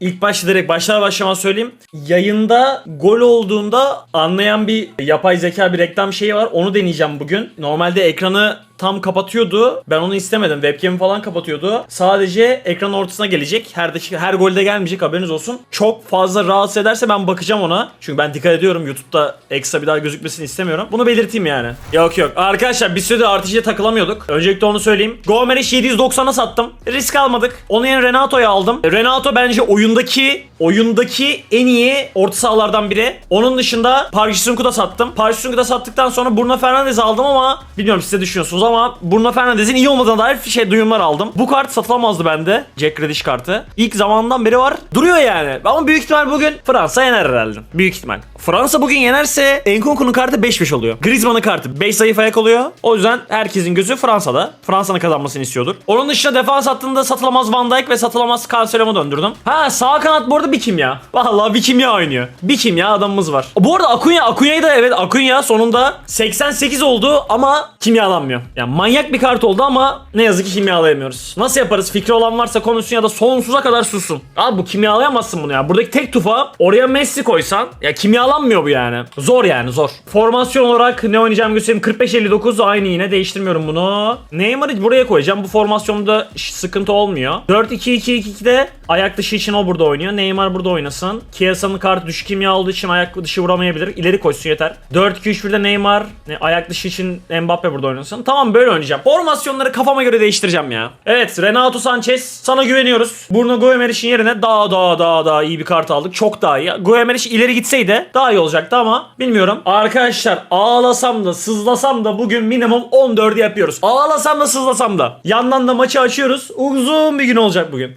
İlk başta direkt başlar başlamaz söyleyeyim. Yayında gol olduğunda anlayan bir yapay zeka bir reklam şeyi var. Onu deneyeceğim bugün. Normalde ekranı tam kapatıyordu. Ben onu istemedim. Webcam'i falan kapatıyordu. Sadece ekranın ortasına gelecek. Her dakika her golde gelmeyecek haberiniz olsun. Çok fazla rahatsız ederse ben bakacağım ona. Çünkü ben dikkat ediyorum. YouTube'da ekstra bir daha gözükmesini istemiyorum. Bunu belirteyim yani. Yok yok. Arkadaşlar bir süredir artışla takılamıyorduk. Öncelikle onu söyleyeyim. Gomer'i 790'a sattım. Risk almadık. Onun yerine Renato'yu aldım. Renato bence oyundaki oyundaki en iyi orta sahalardan biri. Onun dışında Park Ji-sung'u da sattım. Park Ji-sung'u da sattıktan sonra Bruno Fernandes'i aldım ama bilmiyorum siz de düşünüyorsunuz ama Bruno Fernandes'in iyi olmadığına dair şey duyumlar aldım. Bu kart satılamazdı bende. Jack Grealish kartı. İlk zamandan beri var. Duruyor yani. Ama büyük ihtimal bugün Fransa yener herhalde. Büyük ihtimal. Fransa bugün yenerse Enkunku'nun kartı 5-5 oluyor. Griezmann'ın kartı 5 zayıf ayak oluyor. O yüzden herkesin gözü Fransa'da. Fransa'nın kazanmasını istiyordur. Onun dışında defans hattında satılamaz Van Dijk ve satılamaz Cancelo'mu döndürdüm. Ha sağ kanat bu arada bir kimya. Vallahi bir kimya oynuyor. Bir kimya adamımız var. Bu arada Akunya, Akunya'yı da evet Akunya sonunda 88 oldu ama kimyalanmıyor. Yani manyak bir kart oldu ama ne yazık ki kimyalayamıyoruz. Nasıl yaparız? Fikri olan varsa konuşsun ya da sonsuza kadar sussun. Abi bu kimyalayamazsın bunu ya. Buradaki tek tufa oraya Messi koysan ya kimyalanmıyor bu yani. Zor yani zor. Formasyon olarak ne oynayacağım göstereyim. 45-59 aynı yine değiştirmiyorum bunu. Neymar'ı buraya koyacağım. Bu formasyonda sıkıntı olmuyor. 4-2-2-2'de ayak dışı için o burada oynuyor. Neymar burada oynasın. Kiesa'nın kartı düşük kimya olduğu için ayak dışı vuramayabilir. İleri koşsun yeter. 4-2-3-1'de Neymar. Ne, ayak dışı için Mbappe burada oynasın. Tamam böyle oynayacağım. Formasyonları kafama göre değiştireceğim ya. Evet Renato Sanchez sana güveniyoruz. Bruno Goemeriş'in yerine daha daha daha daha iyi bir kart aldık. Çok daha iyi. Goemeriş ileri gitseydi daha iyi olacaktı ama bilmiyorum. Arkadaşlar ağlasam da sızlasam da bugün minimum 14 yapıyoruz. Ağlasam da sızlasam da. Yandan da maçı açıyoruz. Uzun bir gün olacak bugün.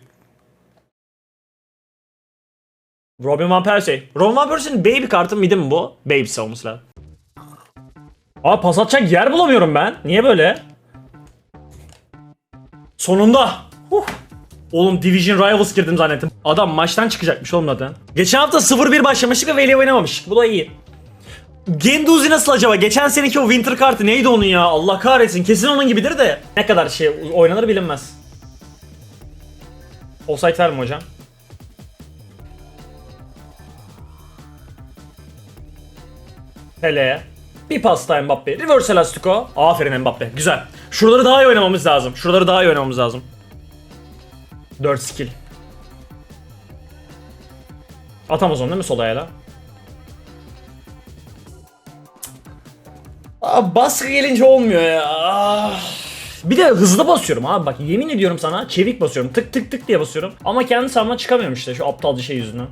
Robin Van Persie. Robin Van Persie'nin baby kartı mıydı mı bu? Baby'si olması lazım. Aa pas atacak yer bulamıyorum ben. Niye böyle? Sonunda. Huh. Oğlum Division Rivals girdim zannettim. Adam maçtan çıkacakmış oğlum zaten. Geçen hafta 0-1 başlamıştık ve Veli oynamamış. Bu da iyi. Genduzi nasıl acaba? Geçen seneki o Winter kartı neydi onun ya? Allah kahretsin. Kesin onun gibidir de. Ne kadar şey oynanır bilinmez. Offside var mı hocam? Hele. Bir pasta Mbappe. Reverse Elastico. Aferin Mbappe. Güzel. Şuraları daha iyi oynamamız lazım. Şuraları daha iyi oynamamız lazım. 4 skill. Atamaz onu değil mi sol ayağıyla? Baskı gelince olmuyor ya. Ah. Bir de hızlı basıyorum abi bak yemin ediyorum sana çevik basıyorum tık tık tık diye basıyorum ama kendi sahama çıkamıyorum işte şu aptalca şey yüzünden.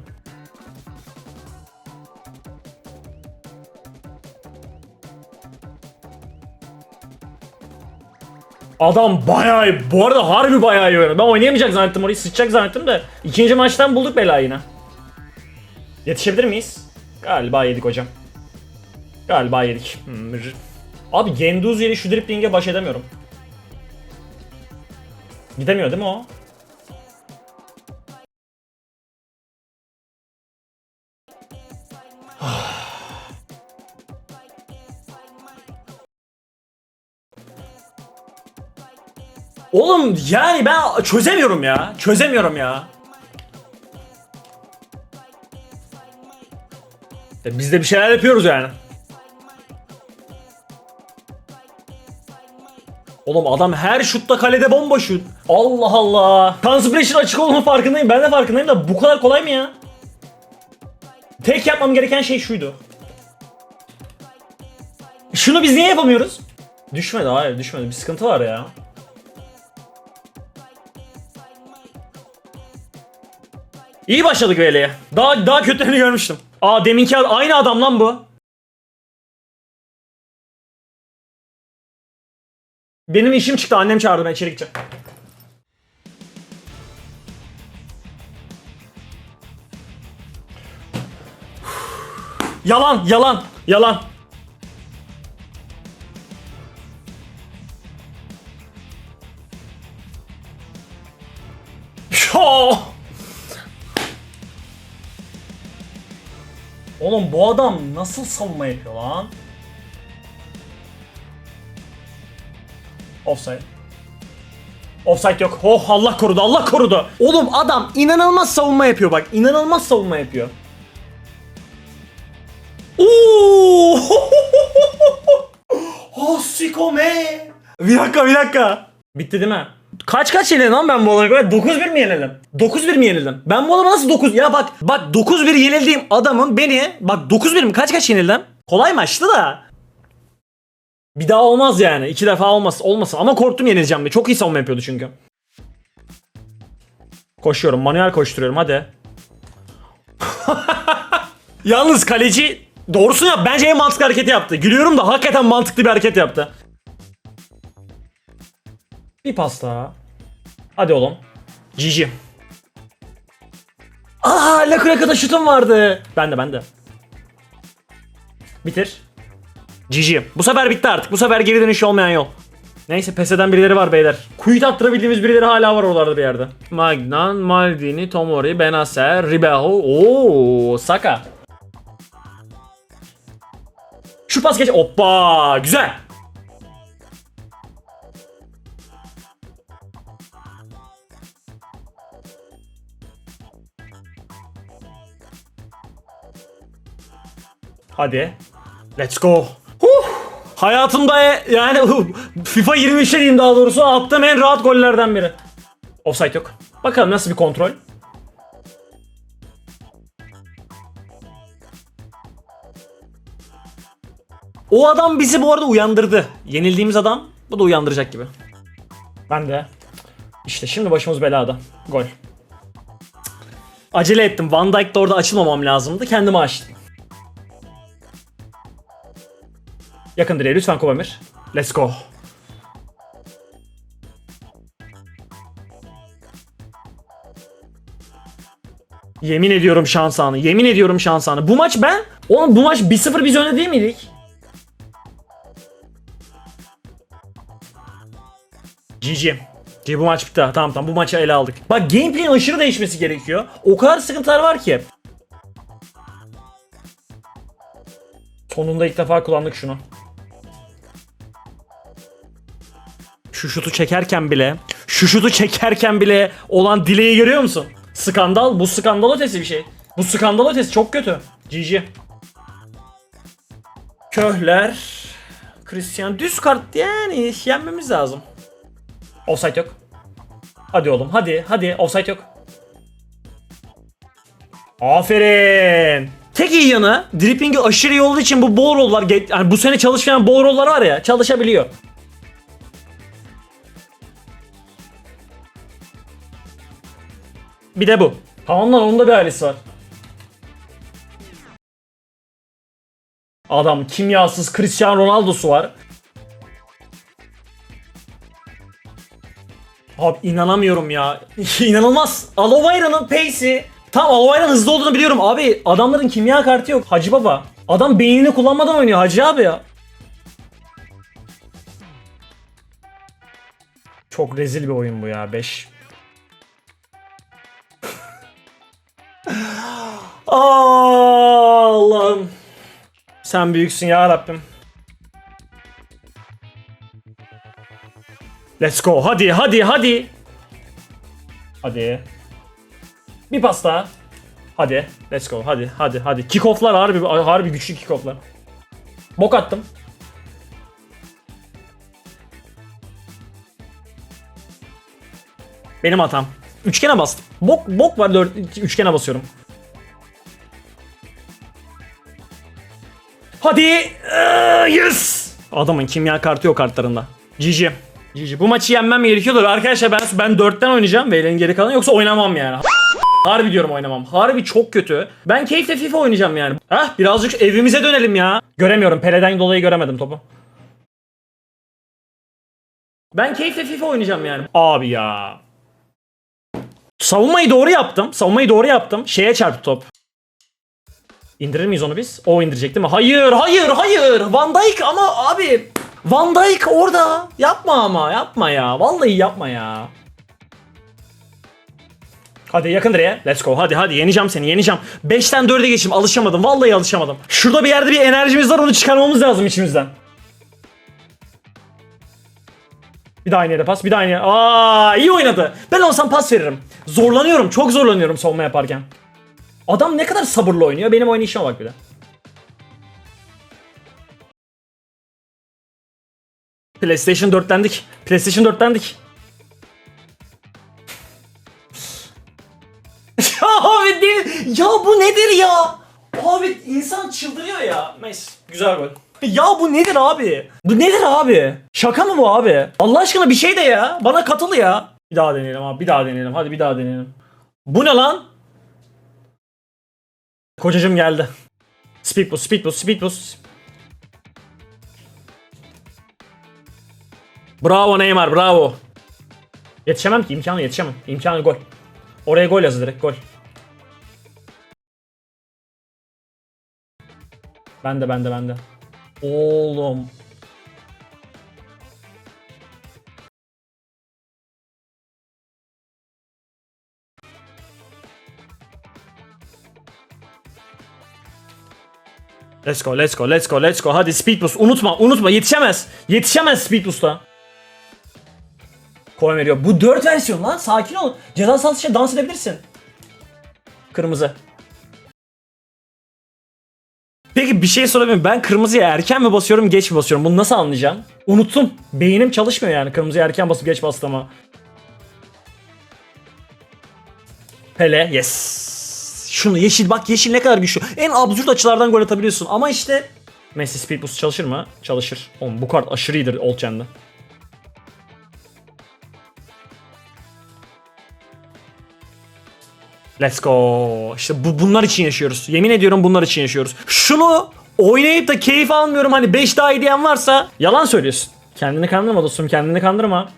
Adam bayağı. Bu arada harbi bayağı iyi oynadı. Ben oynayamayacak zannettim orayı sıçacak zannettim de. ikinci maçtan bulduk belayı yine. Yetişebilir miyiz? Galiba yedik hocam. Galiba yedik. Hmm, Abi Genduzi ile şu dripling'e baş edemiyorum. Gidemiyor değil mi o? Oğlum yani ben çözemiyorum ya. Çözemiyorum ya. Ya Biz de bir şeyler yapıyoruz yani. Oğlum adam her şutta kalede bomba şut. Allah Allah. Concentration açık olduğunun farkındayım. Ben de farkındayım da bu kadar kolay mı ya? Tek yapmam gereken şey şuydu. Şunu biz niye yapamıyoruz? Düşmedi hayır düşmedi. Bir sıkıntı var ya. İyi başladık Veli'ye. Daha daha kötülerini görmüştüm. Aa deminki aynı adam lan bu. Benim işim çıktı. Annem çağırdı. Ben içeri gideceğim. Yalan, yalan, yalan. Oğlum bu adam nasıl savunma yapıyor lan? Offside. Offside yok. Oh Allah korudu Allah korudu. Oğlum adam inanılmaz savunma yapıyor bak. İnanılmaz savunma yapıyor. Oo! oh siko me. Bir dakika bir dakika. Bitti değil mi? Kaç kaç yenildim lan ben bu adamı? 9-1 mi yenildim? 9-1 mi yenildim? Ben bu adamı nasıl 9... Ya bak bak 9-1 yenildiğim adamın beni... Bak 9-1 mi? Kaç kaç yenildim? Kolay maçtı da. Bir daha olmaz yani. İki defa olmaz, olmasın. Ama korktum yenileceğim diye. Çok iyi savunma yapıyordu çünkü. Koşuyorum. Manuel koşturuyorum. Hadi. Yalnız kaleci doğrusunu yap. Bence en mantıklı hareketi yaptı. Gülüyorum da hakikaten mantıklı bir hareket yaptı. Bir pas daha. Hadi oğlum. Cici. Aa, La Kraka'da şutum vardı. Ben de ben de. Bitir. Cici. Bu sefer bitti artık. Bu sefer geri dönüş olmayan yol. Neyse pes eden birileri var beyler. Kuyut attırabildiğimiz birileri hala var oralarda bir yerde. Magnan, Maldini, Tomori, Benacer, Ribeiro. Oo, Saka. Şu pas geç. Hoppa, güzel. Hadi. Let's go. Huh. Hayatımda e- yani FIFA 23'te diyeyim daha doğrusu attığım en rahat gollerden biri. Offside yok. Bakalım nasıl bir kontrol. O adam bizi bu arada uyandırdı. Yenildiğimiz adam bu da uyandıracak gibi. Ben de. İşte şimdi başımız belada. Gol. Acele ettim. Van Dijk'te orada açılmamam lazımdı. Kendimi açtım. Yakın direğe lütfen Kovamir. Let's go. Yemin ediyorum şans anı. Yemin ediyorum şans anı. Bu maç ben... Oğlum bu maç 1-0 biz önde değil miydik? GG. GG bu maç bitti. Tamam tamam bu maçı ele aldık. Bak gameplay'in aşırı değişmesi gerekiyor. O kadar sıkıntılar var ki. Sonunda ilk defa kullandık şunu. Şu şutu çekerken bile, şu şutu çekerken bile olan dileği görüyor musun? Skandal, bu skandal ötesi bir şey. Bu skandal ötesi çok kötü. GG. Köhler. Christian düz kart yani yenmemiz lazım. Offside yok. Hadi oğlum hadi hadi offside yok. Aferin. Tek iyi yanı dripping'i aşırı iyi olduğu için bu ball roll'lar yani bu sene çalışmayan ball roll'lar var ya çalışabiliyor. Bir de bu. Tamam lan onun da bir ailesi var. Adam kimyasız Cristiano Ronaldo'su var. Abi inanamıyorum ya. İnanılmaz. Alovaira'nın pace'i. Tam Alovaira'nın hızlı olduğunu biliyorum. Abi adamların kimya kartı yok. Hacı baba. Adam beynini kullanmadan oynuyor Hacı abi ya. Çok rezil bir oyun bu ya 5. Sen büyüksün ya Rabbim. Let's go. Hadi hadi hadi. Hadi. Bir pas daha. Hadi. Let's go. Hadi hadi hadi. Kickoff'lar harbi harbi güçlü kickoff'lar. Bok attım. Benim hatam. Üçgene bastım. Bok bok var dört üçgene basıyorum. Hadi. Ee, yes. Adamın kimya kartı yok kartlarında. GG. GG. Bu maçı yenmem gerekiyordur. Arkadaşlar ben ben 4'ten oynayacağım. Beylerin geri kalanı yoksa oynamam yani. Harbi diyorum oynamam. Harbi çok kötü. Ben keyifle FIFA oynayacağım yani. Hah birazcık evimize dönelim ya. Göremiyorum. Pele'den dolayı göremedim topu. Ben keyifle FIFA oynayacağım yani. Abi ya. Savunmayı doğru yaptım. Savunmayı doğru yaptım. Şeye çarptı top. İndirir miyiz onu biz? O indirecek değil mi? Hayır, hayır, hayır. Van Dijk ama abi Van Dijk orada. Yapma ama, yapma ya. Vallahi yapma ya. Hadi yakın direğe. Let's go. Hadi hadi yeneceğim seni yeneceğim. 5'ten 4'e geçtim. Alışamadım. Vallahi alışamadım. Şurada bir yerde bir enerjimiz var onu çıkarmamız lazım içimizden. Bir daha aynı yere pas. Bir daha aynı yere. Aa iyi oynadı. Ben olsam pas veririm. Zorlanıyorum. Çok zorlanıyorum savunma yaparken. Adam ne kadar sabırlı oynuyor. Benim oynayışıma bak bir de. PlayStation 4'lendik. PlayStation 4'lendik. ya abi değil. Ya bu nedir ya? Abi insan çıldırıyor ya. Neyse güzel gol. Ya bu nedir abi? Bu nedir abi? Şaka mı bu abi? Allah aşkına bir şey de ya. Bana katıl ya. Bir daha deneyelim abi. Bir daha deneyelim. Hadi bir daha deneyelim. Bu ne lan? Kocacım geldi. Speed boost, speed boost, speed boost. Bravo Neymar, bravo. Yetişemem ki, imkanı yetişemem. İmkanı gol. Oraya gol yazı direkt, gol. Bende, bende, bende. Oğlum. Let's go, let's go, let's go, let's go. Hadi speed boost. Unutma, unutma. Yetişemez. Yetişemez speed boost'a. Koy veriyor. Bu 4 versiyon lan. Sakin ol. Ceza sahası dans edebilirsin. Kırmızı. Peki bir şey sorabilir? Ben kırmızıya erken mi basıyorum, geç mi basıyorum? Bunu nasıl anlayacağım? Unuttum. Beynim çalışmıyor yani kırmızıya erken basıp geç bastığıma. Pele, yes. Şunu yeşil bak yeşil ne kadar güçlü. En absürt açılardan gol atabiliyorsun ama işte Messi speed boost çalışır mı? Çalışır. Oğlum bu kart aşırı iyidir Old Gen'de. Let's go. İşte bu, bunlar için yaşıyoruz. Yemin ediyorum bunlar için yaşıyoruz. Şunu oynayıp da keyif almıyorum hani 5 daha iyi diyen varsa yalan söylüyorsun. Kendini kandırma dostum kendini kandırma.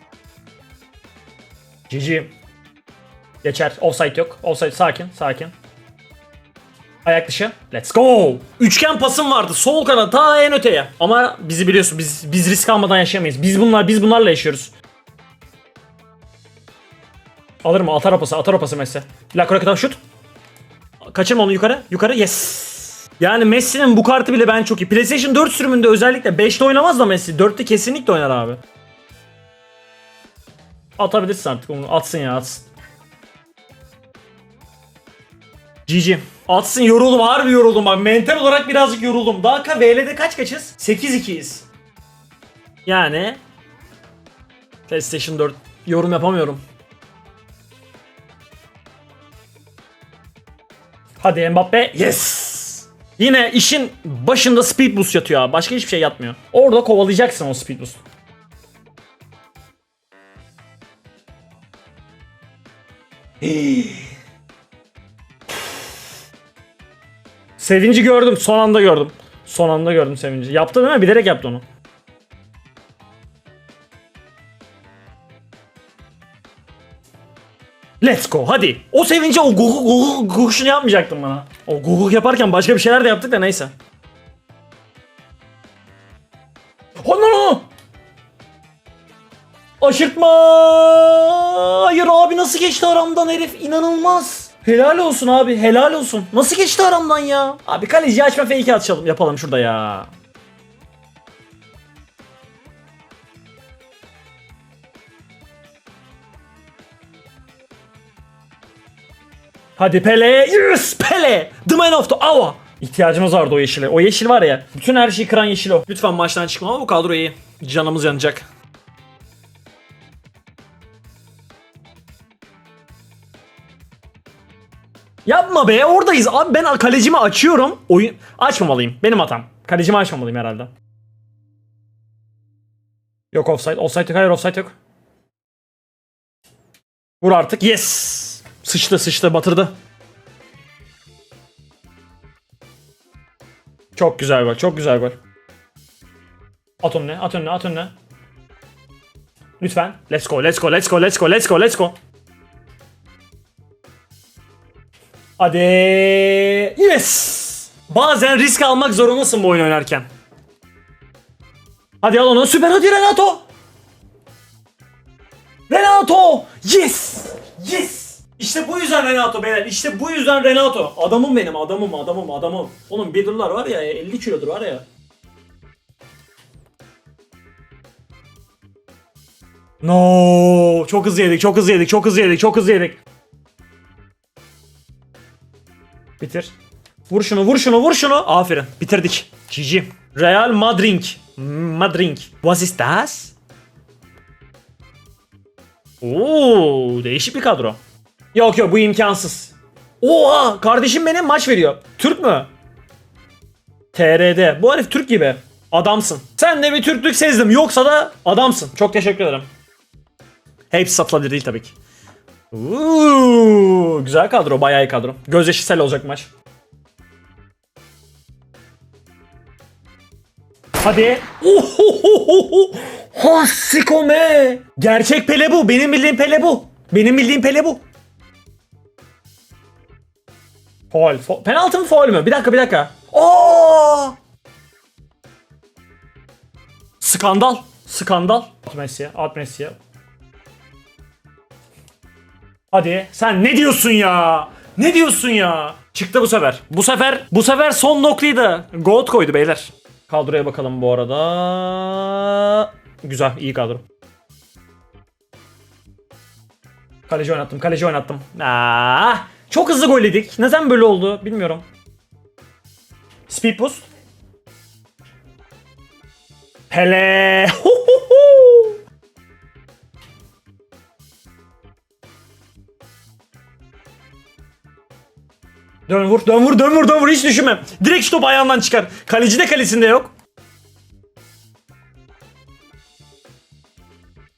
GG. Geçer. Offside yok. Offside sakin sakin. Ayak dışı. Let's go. Üçgen pasım vardı. Sol kanat ta en öteye. Ama bizi biliyorsun biz biz risk almadan yaşayamayız. Biz bunlar biz bunlarla yaşıyoruz. Alır mı? Atar pası. Atar pası Messi. La kadar şut. Kaçırma onu yukarı. Yukarı. Yes. Yani Messi'nin bu kartı bile ben çok iyi. PlayStation 4 sürümünde özellikle 5'te oynamaz da Messi. 4'te kesinlikle oynar abi. Atabilirsin artık onu. Atsın ya atsın. GG. Atsın yoruldum harbi yoruldum bak mental olarak birazcık yoruldum. Daha VL'de kaç kaçız? 8-2'yiz. Yani PlayStation 4 yorum yapamıyorum. Hadi Mbappe. Yes. Yine işin başında speed boost yatıyor abi. Başka hiçbir şey yatmıyor. Orada kovalayacaksın o speed boost. Sevinci gördüm. Son anda gördüm. Son anda gördüm sevinci. Yaptı değil mi? Bilerek yaptı onu. Let's go hadi. O sevince o guguk guguk guguşunu yapmayacaktın bana. O guguk yaparken başka bir şeyler de yaptık da neyse. Oh no no. Aşırtma. Hayır abi nasıl geçti aramdan herif inanılmaz. Helal olsun abi helal olsun. Nasıl geçti aramdan ya? Abi kaleci açma fake açalım yapalım şurada ya. Hadi Pele. Yes Pele. The man of the hour. İhtiyacımız vardı o yeşile. O yeşil var ya. Bütün her şeyi kıran yeşil o. Lütfen maçtan çıkma ama bu kadro iyi. Canımız yanacak. Yapma be oradayız. Abi ben kalecimi açıyorum. Oyun açmamalıyım. Benim hatam. Kalecimi açmamalıyım herhalde. Yok offside. Offside yok. Hayır offside yok. Vur artık. Yes. Sıçtı sıçtı batırdı. Çok güzel gol. Çok güzel gol. At önüne, at önüne, at önüne. Lütfen. Let's go, let's go, let's go, let's go, let's go, let's go. Hadi. Yes. Bazen risk almak zorundasın bu oyun oynarken. Hadi al onu. Süper hadi Renato. Renato. Yes. Yes. İşte bu yüzden Renato beyler. İşte bu yüzden Renato. Adamım benim. Adamım, adamım, adamım. Oğlum Bedirler var ya 50 kilodur var ya. No, çok hızlı yedik, çok hızlı yedik, çok hızlı yedik, çok hızlı yedik. Bitir. Vur şunu, vur şunu, vur şunu. Aferin. Bitirdik. GG. Real Madrid. Madrid. Was ist das? Oo, değişik bir kadro. Yok yok bu imkansız. Oha kardeşim benim maç veriyor. Türk mü? TRD. Bu herif Türk gibi. Adamsın. Sen de bir Türklük sezdim. Yoksa da adamsın. Çok teşekkür ederim. Hepsi satılabilir değil tabii ki. Uuu, güzel kadro. Bayağı iyi kadro. Gözyaşısel olacak maç. Hadi. Ohohoho. Hasikome. Gerçek Pele bu. Benim bildiğim Pele bu. Benim bildiğim Pele bu. Faul. faul. Penaltı mı faul mü? Bir dakika bir dakika. Oo! Skandal. Skandal. At Messi'ye. At Messi'ye. Hadi. Sen ne diyorsun ya? Ne diyorsun ya? Çıktı bu sefer. Bu sefer bu sefer son noktayı da Goat koydu beyler. Kadroya bakalım bu arada. Güzel, iyi kadro. Kaleci oynattım, kaleci oynattım. Aa, çok hızlı gol yedik. Neden böyle oldu bilmiyorum. Speed boost. Pele. Dön vur, dön vur, dön vur, dön vur. Hiç düşünme. Direkt şu top ayağından çıkar. Kaleci de kalesinde yok.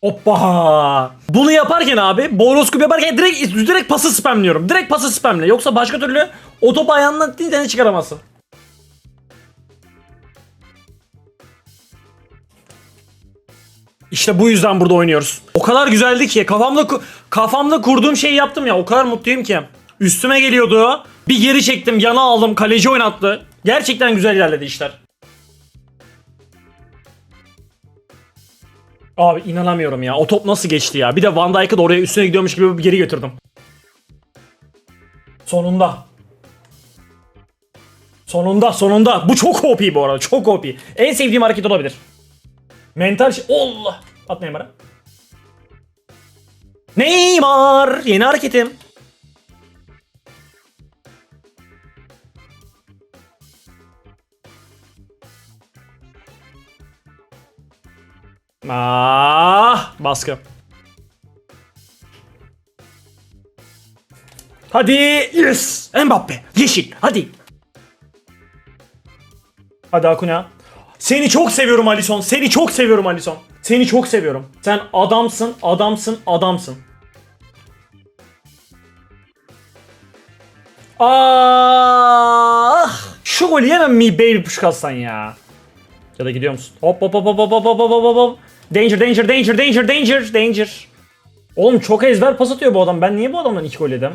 Hoppa. Bunu yaparken abi, boroskop yaparken direkt direkt pası spamlıyorum. Direkt pası spamle. Yoksa başka türlü o topu ayağından tane çıkaramazsın. İşte bu yüzden burada oynuyoruz. O kadar güzeldi ki kafamda kafamda kurduğum şeyi yaptım ya. O kadar mutluyum ki. Üstüme geliyordu. Bir geri çektim, yana aldım, kaleci oynattı. Gerçekten güzel ilerledi işler. Abi inanamıyorum ya. O top nasıl geçti ya? Bir de Van Dijk'ı da oraya üstüne gidiyormuş gibi geri götürdüm. Sonunda. Sonunda, sonunda. Bu çok OP bu arada. Çok OP. En sevdiğim hareket olabilir. Mental şey. Allah. At Neymar'a. Neymar. Yeni hareketim. Ah, baskı. Hadi. Yes. Mbappe. Yeşil. Hadi. Hadi Akuna. Seni çok seviyorum Alison. Seni çok seviyorum Alison. Seni çok seviyorum. Sen adamsın, adamsın, adamsın. Ah! Şu golü yemem mi Baby Puşkas'tan ya? Ya da gidiyor musun? Hop hop hop hop hop hop hop hop hop hop. Danger danger danger danger danger danger. Oğlum çok ezber pas atıyor bu adam. Ben niye bu adamdan iki gol yedim?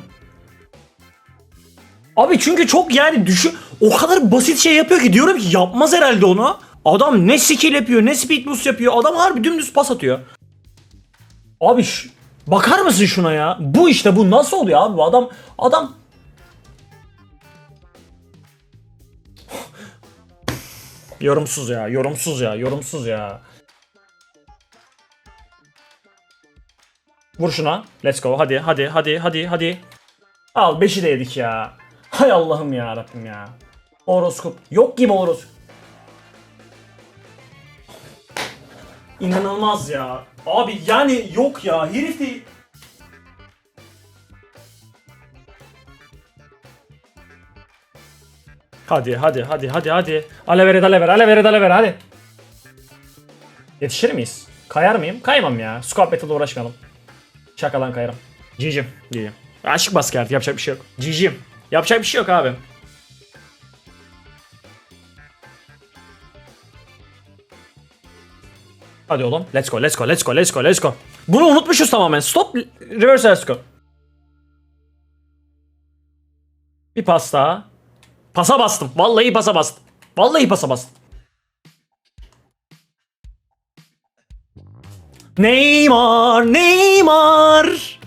Abi çünkü çok yani düşün o kadar basit şey yapıyor ki diyorum ki yapmaz herhalde onu. Adam ne skill yapıyor ne speed boost yapıyor. Adam harbi dümdüz pas atıyor. Abi bakar mısın şuna ya? Bu işte bu nasıl oluyor abi? Adam adam Yorumsuz ya, yorumsuz ya, yorumsuz ya. Vur şuna. Let's go. Hadi, hadi, hadi, hadi, hadi. Al 5'i de yedik ya. Hay Allah'ım ya Rabbim ya. Horoskop. Yok gibi horoskop. İnanılmaz ya. Abi yani yok ya. Herif değil. Hadi hadi hadi hadi hadi. Alevere alevere alevere alevere hadi. Yetişir miyiz? Kayar mıyım? Kaymam ya. Squad Battle'da uğraşmayalım. Şakadan kayarım. GG'm. GG'm. Açık baskı artık yapacak bir şey yok. GG'm. Yapacak bir şey yok abi. Hadi oğlum. Let's go, let's go, let's go, let's go, let's go. Bunu unutmuşuz tamamen. Stop, reverse let's go. Bir pas daha. Pasa bastım. Vallahi pasa bastım. Vallahi pasa bastım. Neymar, Neymar.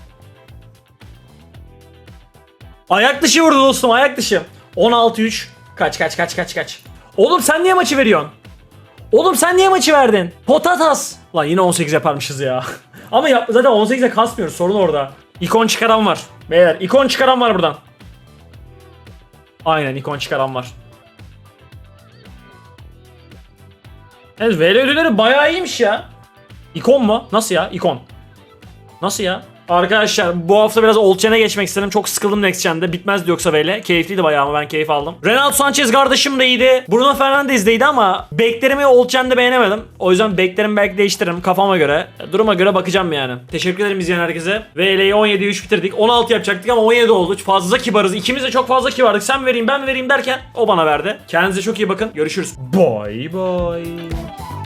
Ayak dışı vurdu dostum, ayak dışı. 16-3. Kaç kaç kaç kaç kaç. Oğlum sen niye maçı veriyorsun? Oğlum sen niye maçı verdin? Potatas. Lan yine 18 yaparmışız ya. Ama yap, zaten 18'e kasmıyoruz sorun orada. İkon çıkaran var. Beyler ikon çıkaran var buradan. Aynen ikon çıkaran var. Evet VL ödülleri bayağı iyiymiş ya. İkon mu? Nasıl ya? İkon. Nasıl ya? Arkadaşlar bu hafta biraz Gen'e geçmek istedim. Çok sıkıldım Next Gen'de. Bitmezdi yoksa böyle. Keyifliydi bayağı ama ben keyif aldım. Renato Sanchez kardeşim de iyiydi. Bruno Fernandes de iyiydi ama beklerimi Gen'de beğenemedim. O yüzden beklerimi belki değiştiririm kafama göre. Duruma göre bakacağım yani. Teşekkür ederim izleyen herkese. VL'yi 17'ye 3 bitirdik. 16 yapacaktık ama 17 oldu. Fazla kibarız. İkimiz de çok fazla kibardık. Sen vereyim ben vereyim derken o bana verdi. Kendinize çok iyi bakın. Görüşürüz. Bye bye.